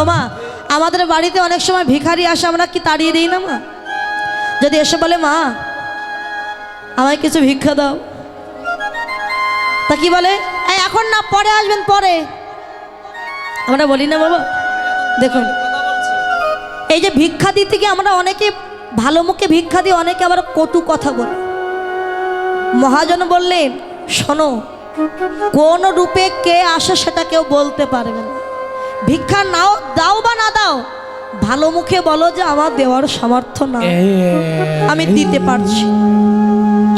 ও মা, আমাদের বাড়িতে অনেক সময় ভিখারি আসে, আমরা কি তাড়িয়ে দিই না, মা? যদি এসে বলে, মা, আমায় কিছু ভিক্ষা দাও। তা কি বলে? এখন না, পরে আসবেন, পরে। আমরা বলি না, বাবা। দেখুন, এই যে ভিক্ষা দিতে গিয়ে আমরা অনেকে ভালো মুখে ভিক্ষা দিয়ে অনেকে আবার কটু কথা বলি। মহাজন বললেন, শোনো, কোন রূপে কে আসে সেটা কেউ বলতে পারবে না। ভিক্ষা নাও দাও বা না দাও ভালো মুখে বলো যে আমার দেওয়ার সামর্থ্য না। আমি দিতে পারছি।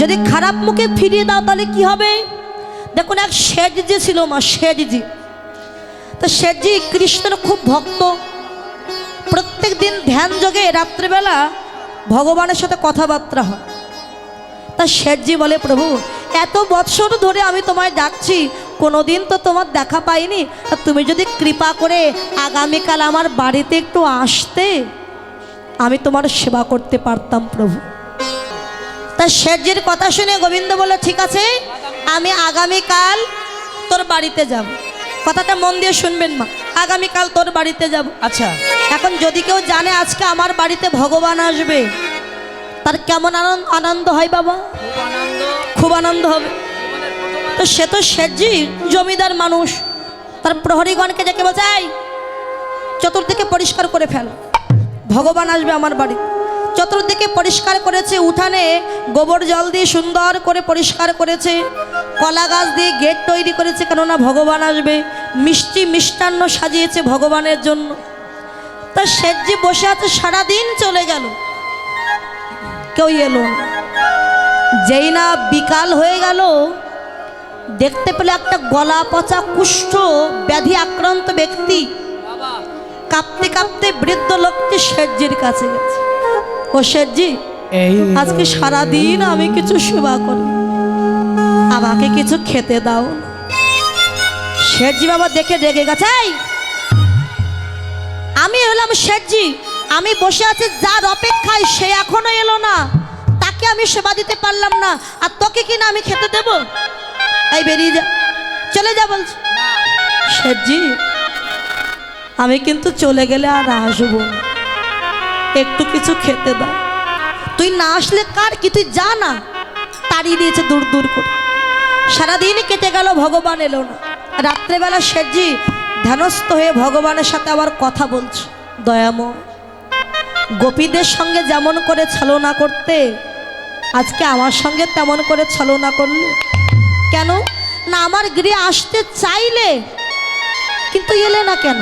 যদি খারাপ মুখে ফিরিয়ে দাও তাহলে কি হবে? দেখুন এক শেঠজি ছিল মা শেঠজি তো শেঠজি কৃষ্ণের খুব ভক্ত। প্রত্যেক দিন ধ্যান যোগে রাত্রিবেলা ভগবানের সাথে কথাবার্তা হয়। তা শেঠজি বলে প্রভু এত বৎসর ধরে আমি তোমায় ডাকছি কোনোদিন তো তোমার দেখা পাইনি। তা তুমি যদি কৃপা করে আগামীকাল আমার বাড়িতে একটু আসতে আমি তোমার সেবা করতে পারতাম প্রভু। তা শেঠজির কথা শুনে গোবিন্দ বলল ঠিক আছে আমি আগামীকাল তোর বাড়িতে যাব। কথাটা মন দিয়ে শুনবেন মা আগামীকাল তোর বাড়িতে যাব। আচ্ছা। এখন যদি কেউ জানে আজকে আমার বাড়িতে ভগবান আসবে তার কেমন আনন্দ আনন্দ হয় বাবা? খুব আনন্দ হবে। তো সে তো শেঠজি জমিদার মানুষ। তার প্রহরীগণকে বলছে, এই, চতুর্দিকে পরিষ্কার করে ফেল। ভগবান আসবে আমার বাড়ি। চতুর্দিকে পরিষ্কার করেছে, উঠানে গোবর জল দিয়ে সুন্দর করে পরিষ্কার করেছে, কলা গাছ দিয়ে গেট তৈরি করেছে, কেননা ভগবান আসবে। মিষ্টি মিষ্টান্ন সাজিয়েছে ভগবানের জন্য। তা শেঠজি বসে আছে, সারাদিন চলে গেল। কেউ এলো যেই না বিকাল হয়ে গেল দেখতে পেলে একটা গলা পচা কুষ্ঠ ব্যাধি আক্রান্ত ব্যক্তি কাঁপতে কাঁপতে বৃদ্ধ লোকটি শেঠজির কাছে গেছে। ও শেঠজি আজকে সারাদিন আমি কিছু সেবা করি। আমাকে কিছু খেতে দাও। শেঠজি বাবা দেখে রেগে গেছে আমি হলাম শেঠজি আমি বসে আছি যার অপেক্ষায় সে এখনও এলো না। তাকে আমি সেবা দিতে পারলাম না আর তোকে কি না আমি খেতে দেব? এই বেরিয়ে যা। চলে যা বলছি। শেঠজি আমি কিন্তু চলে গেলে আর আসব। একটু কিছু খেতে দাও। তুই না আসলে কার কি? তুই যা না। তাড়িয়ে দিয়েছে দূর দূর করে। সারাদিন কেটে গেল ভগবান এলো না। রাত্রেবেলা শেঠজি ধ্যানস্থ হয়ে ভগবানের সাথে আবার কথা বলছে। দয়াময় গোপীদের সঙ্গে যেমন করে ছলনা করতে আজকে আমার সঙ্গে তেমন করে ছলনা করলে কেন? না আমার গৃহে আসতে চাইলে কিন্তু এলে না কেন?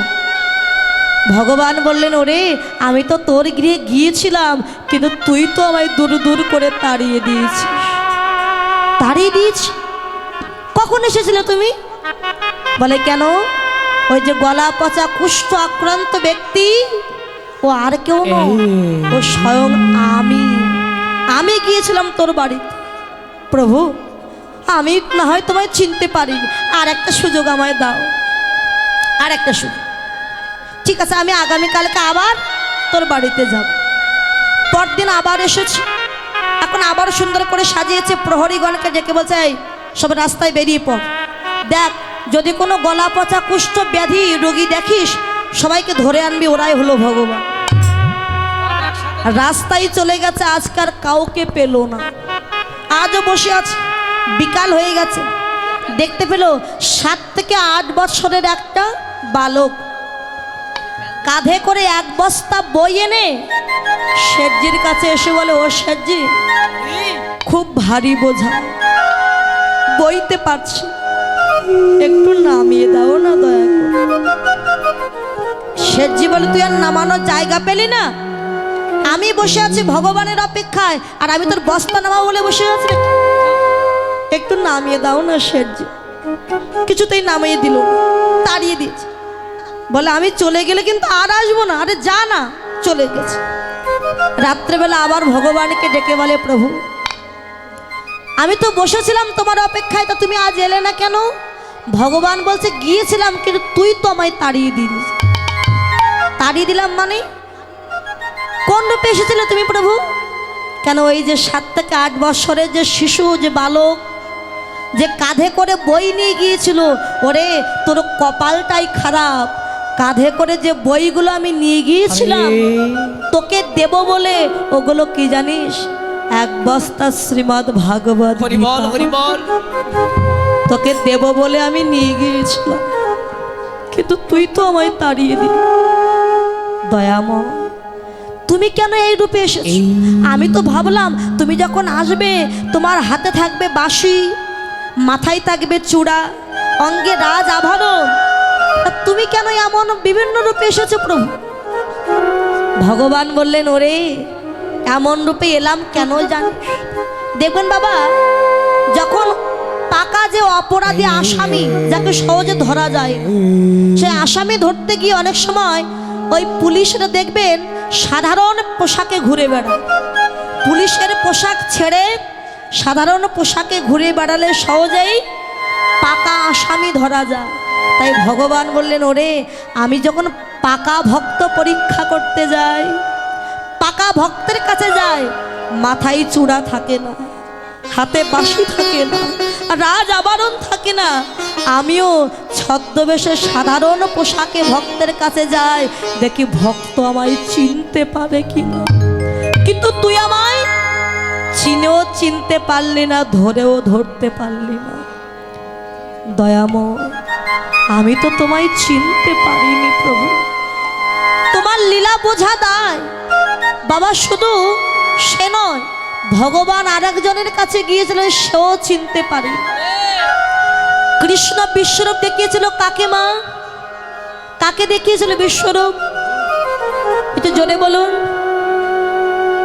ভগবান বললেন ওরে আমি তো তোর গৃহে গিয়েছিলাম কিন্তু তুই তো আমায় দূর দূর করে তাড়িয়ে দিয়েছিস। তাড়িয়ে দিয়েছি? কখন এসেছিলে তুমি? বলে কেন? ওই যে গলা পচা কুষ্ঠ আক্রান্ত ব্যক্তি ও আর কেউ ও স্বয়ং আমি। আমি গিয়েছিলাম তোর বাড়িতে। প্রভু আমি না হয় তোমায় চিনতে পারিনি আর একটা সুযোগ আমায় দাও। আর একটা সুযোগ। ঠিক আছে আমি আগামীকালকে আবার তোর বাড়িতে যাব। পরদিন আবার এসেছি। এখন আবার সুন্দর করে সাজিয়েছে প্রহরীগণকে ডেকে বলছে "এই, সব রাস্তায় বেরিয়ে পড়। দেখ যদি কোনো গলা পচা কুষ্ঠ ব্যাধি রোগী দেখিস সবাইকে ধরে আনবি ওরাই হলো ভগবান। রাস্তায় চলে গেছে আজকার কাউকে পেল না। আজও বসে আছে। বিকাল হয়ে গেছে। দেখতে পেল সাত থেকে আট বছরের একটা বালক। কাঁধে করে এক বস্তা বই এনে শেঠজির কাছে এসে বলে, ও শেঠজি, খুব ভারী বোঝা। বইতে পারছি। একটু নামিয়ে দাও না দয়া শেঠজি বলে, তুই আর নামানোর জায়গা পেলি না? আমি বসে আছি ভগবানের অপেক্ষায়, আর আমি তোর বস্তা নামা বলে বসে আছি? একটু নামিয়ে দাও না শেঠজি কিছুতেই নামিয়ে দিল, তাড়িয়ে দিয়েছে। বলে, আমি চলে গেলে কিন্তু আর আসব না, আরে যা না। চলে গেছে। রাত্রেবেলা আবার ভগবানকে ডেকে বলে, প্রভু, আমি তো বসেছিলাম তোমার অপেক্ষায়, তা তুমি আজ এলে না কেন? ভগবান বলছে, গিয়েছিলাম, কিন্তু তুই তো আমায় তাড়িয়ে দিলি। তাড়িয়ে দিলাম মানে? কোন রূপে এসেছিলে তুমি প্রভু? কেন ওই যে সাত থেকে আট বছরের যে শিশু, যে বালক যে কাঁধে করে বই নিয়ে গিয়েছিল ওরে তোর কপালটাই খারাপ। কাঁধে করে যে বইগুলো আমি নিয়ে গিয়েছিলাম তোকে দেব বলে ওগুলো কি জানিস? এক বস্তা শ্রীমদ ভাগবত তোকে দেব বলে আমি নিয়ে গিয়েছিলাম কিন্তু তুই তো আমায় তাড়িয়ে দিলি। দয়াম তুমি কেন এই রূপে এসেছ? আমি তো ভাবলাম তুমি যখন আসবে তোমার হাতে থাকবে বাঁশি। মাথায় থাকবে চূড়া, অঙ্গে রাজ আভরণ। তুমি কেন এমন বিভিন্ন রূপে এসেছ প্রভু? ভগবান বললেন, ওরে, এমন রূপে এলাম কেন জানিস দেখবেন বাবা, যখন পাকা যে অপরাধী আসামি, যাকে সহজে ধরা যায়, সে আসামি ধরতে গিয়ে অনেক সময় ওই পুলিশরা দেখবেন সাধারণ পোশাকে ঘুরে বেড়ায়। পুলিশের পোশাক ছেড়ে সাধারণ পোশাকে ঘুরে বেড়ালে সহজেই পাকা আসামি ধরা যায়। তাই ভগবান বললেন, ওরে, আমি যখন পাকা ভক্ত পরীক্ষা করতে যাই, পাকা ভক্তের কাছে যাই, মাথায় চূড়া থাকে না, হাতে বাঁশি থাকে না, রাজ আবরণ থাকে না। আমিও ছদ্মবেশে সাধারণ পোশাকে ভক্তের কাছে যাই, দেখি ভক্ত আমায় চিনতে পারে কিনা। কিন্তু তুই আমায় চিনেও চিনতে পারলি না, ধরেও ধরতে পারলি না। দয়াম আমি তো তোমায় চিনতে পারিনি প্রভু। তোমার লীলা বোঝা দায়। বাবা, শুধু সে নয়, ভগবান আরেকজনের কাছে গিয়েছিল, সেও চিনতে পারে। কৃষ্ণ বিশ্বরূপ দেখিয়েছিল কাকে মা? কাকে দেখিয়েছিল বিশ্বরূপ? একটু জোরে বলুন।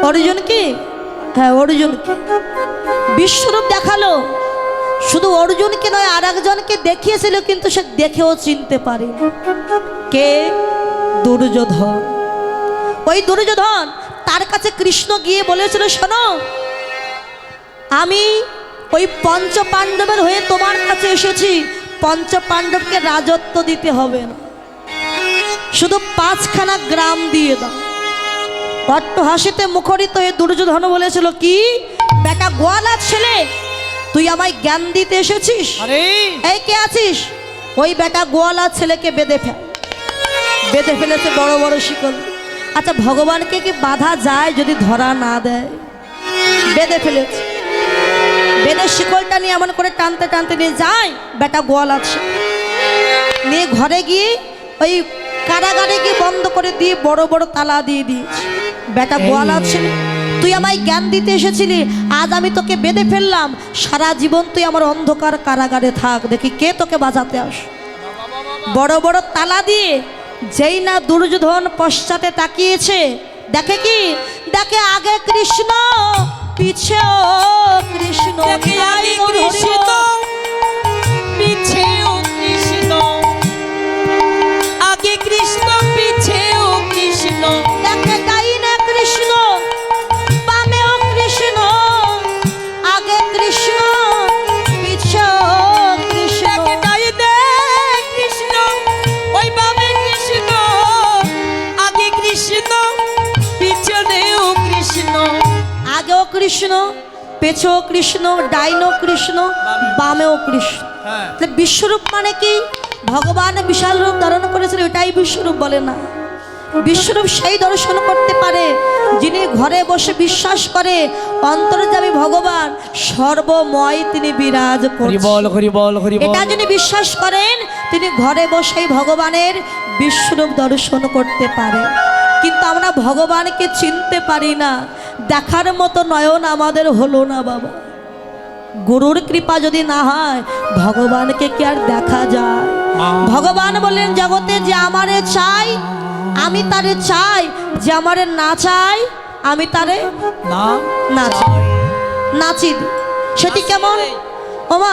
অর্জুনকে হ্যাঁ অর্জুনকে বিশ্বরূপ দেখাল। শুধু অর্জুনকে নয় আর একজনকে দেখিয়েছিল, কিন্তু সে দেখেও চিনতে পারে কে? দুর্যোধন। ওই দুর্যোধন, তার কাছে কৃষ্ণ গিয়ে বলেছিল, শোনো, আমি ওই পঞ্চ পাণ্ডবের হয়ে তোমার কাছে এসেছি। পঞ্চ পাণ্ডবকে রাজত্ব দিতে হবে না। শুধু পাঁচখানা গ্রাম দিয়ে দাও। অট্ট হাসিতে মুখরিত হয়ে দুর্যোধন বলেছিল কি? বেটা গোয়ালা ছেলে তুই আমায় জ্ঞান দিতে এসেছিস? আরে। এই কে আছিস? ওই বেটা গোয়ালা ছেলেকে বেঁধে ফেল। বেঁধে ফেলেছে বড় বড় শিকল। আচ্ছা ভগবানকে কি বাধা যায় যদি ধরা না দেয়? বেঁধে ফেলেছে। বেঁধে শিকলটা নিয়ে এমন করে টানতে টানতে নিয়ে যায় বেটা গোয়াল আছে নিয়ে ঘরে গিয়ে ওই কারাগারে গিয়ে বন্ধ করে দিয়ে বড় বড় তালা দিয়ে দিয়েছে। বেটা গোয়ালা ছেলে তুই আমায় জ্ঞান দিতে এসেছিলি আজ আমি তোকে বেঁধে ফেললাম। সারা জীবন তুই আমার অন্ধকার কারাগারে থাক দেখি কে তোকে বাঁচাতে আস। বড় বড় তালা দিয়ে যেই না দুর্যোধন পশ্চাতে তাকিয়েছে দেখে কি? দেখে আগে কৃষ্ণ পিছেও কৃষ্ণ। কৃষ্ণ। কৃষ্ণ পেছেও কৃষ্ণ ডাইনো কৃষ্ণ বামেও কৃষ্ণ। হ্যাঁ। তাহলে বিশ্বরূপ মানে কি? ভগবান বিশাল রূপ ধারণ করেছিল এটাই বিশ্বরূপ বলে না। বিশ্বরূপ সেই দর্শন করতে পারে যিনি ঘরে বসে বিশ্বাস করে অন্তর্যামী ভগবান সর্বময় তিনি বিরাজ এটা যিনি বিশ্বাস করেন তিনি ঘরে বসেই ভগবানের বিশ্বরূপ দর্শন করতে পারে। কিন্তু আমরা ভগবানকে চিনতে পারি না। দেখার মতো নয়ন আমাদের হলো না বাবা। গুরুর কৃপা যদি না হয় ভগবানকে কি আর দেখা যায়? ভগবান বললেন জগতে যে আমারে চাই আমি তারে চাই। যে আমারে না চাই আমি তারে না না চাই। নাচি সেটি কেমন?